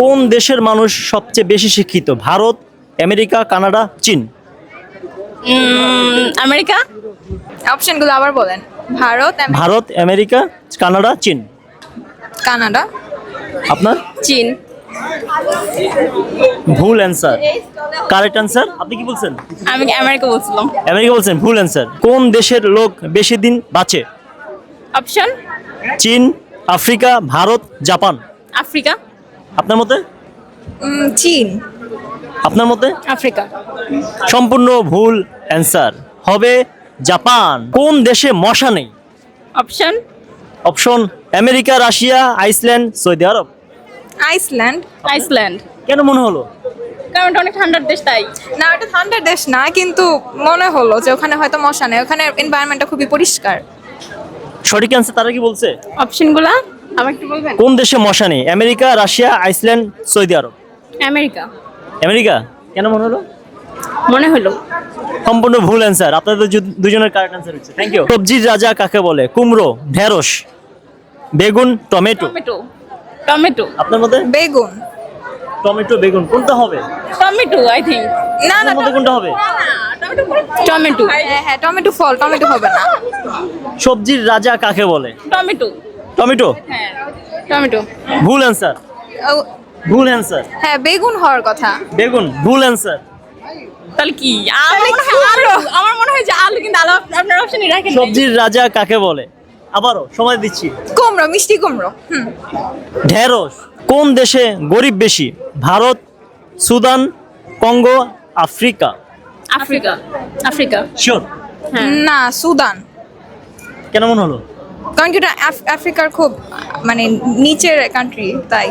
কোন দেশের মানুষ সবচেয়ে বেশি শিক্ষিত? ভারত আমেরিকা কানাডা চীন? আমেরিকা? অপশনগুলো আবার বলেন। Bharat America, Bharat America Canada চীন? কানাডা। আপনার? চীন। ভুল অ্যান্সার কারেক্ট অ্যান্সার আপনি কি বলছেন? আমি আমেরিকা বলছিলাম। আমেরিকা বলছেন ভুল অ্যান্সার কোন দেশের লোক বেশি দিন বাঁচে? অপশন চীন আফ্রিকা ভারত জাপান? আফ্রিকা। আপনার মতে? চীন। আপনার মতে? আফ্রিকা। সম্পূর্ণ ভুল অ্যান্সার। হবে জাপান। কোন দেশে মশা নেই? Option? Option America Russia Iceland Saudi Arab. Iceland. Iceland. কেন মনে হলো? কারণ এটা অনেক ঠান্ডার দেশ তাই। না এটা ঠান্ডার দেশ না কিন্তু মনে হলো যে ওখানে হয়তো মশা নেই। ওখানে এনভায়রনমেন্টটা খুবই পরিষ্কার। সঠিক অ্যান্সার তারা কি বলছে? অপশনগুলা? কোন দেশে মশা নেই? America Russia Iceland Saudi Arab? America. America? কেন মনে হলো? মনে হলো। সম্পূর্ণ ভুল অ্যান্সার আপনাদের দুজনের কারেক্ট অ্যান্সার হচ্ছে। থ্যাংক ইউ সবজির রাজা কাকে বলে? কুমড়ো ঢেঁড়স বেগুন টমেটো? টমেটো। টমেটো। আপনার মধ্যে বেগুন। টমেটো বেগুন কোনটা হবে? টমেটো আই থিঙ্ক না না মধ্যে কোনটা হবে? টমেটো। হ্যাঁ হ্যাঁ টমেটো ফল টমেটো হবে না। সবজির রাজা কাকে বলে? টমেটো। টমেটো? টমেটো। ভুল অ্যান্সার ও- ভুল অ্যান্সার হ্যাঁ বেগুন হওয়ার কথা। বেগুন ভুল অ্যান্সার তাহলে কি? আমার মনে হয় আলু। আমার মনে হয় যে আলু কিন্তু আলু আপনার অপশনই রাখেন। সবজির রাজা কাকে বলে? আবারও সময় দিচ্ছি। কুমড়ো মিষ্টি কুমড়ো। হুম। ঢেঁড়স কোন দেশে গরিব বেশি? Bharat Sudan Congo Africa? Africa. Africa. Sure হ্যাঁ না সুদান। কেন মনে হলো? কারণ কি ওটা আফ- আফ্রিকার খুব মানে নিচের কান্ট্রি তাই।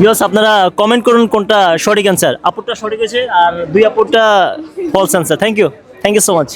ইয়েস আপনারা কমেন্ট করুন কোনটা সঠিক অ্যান্সার আপুরটা সঠিক হয়েছে আর দুই আপুরটা false answer thank you thank you so much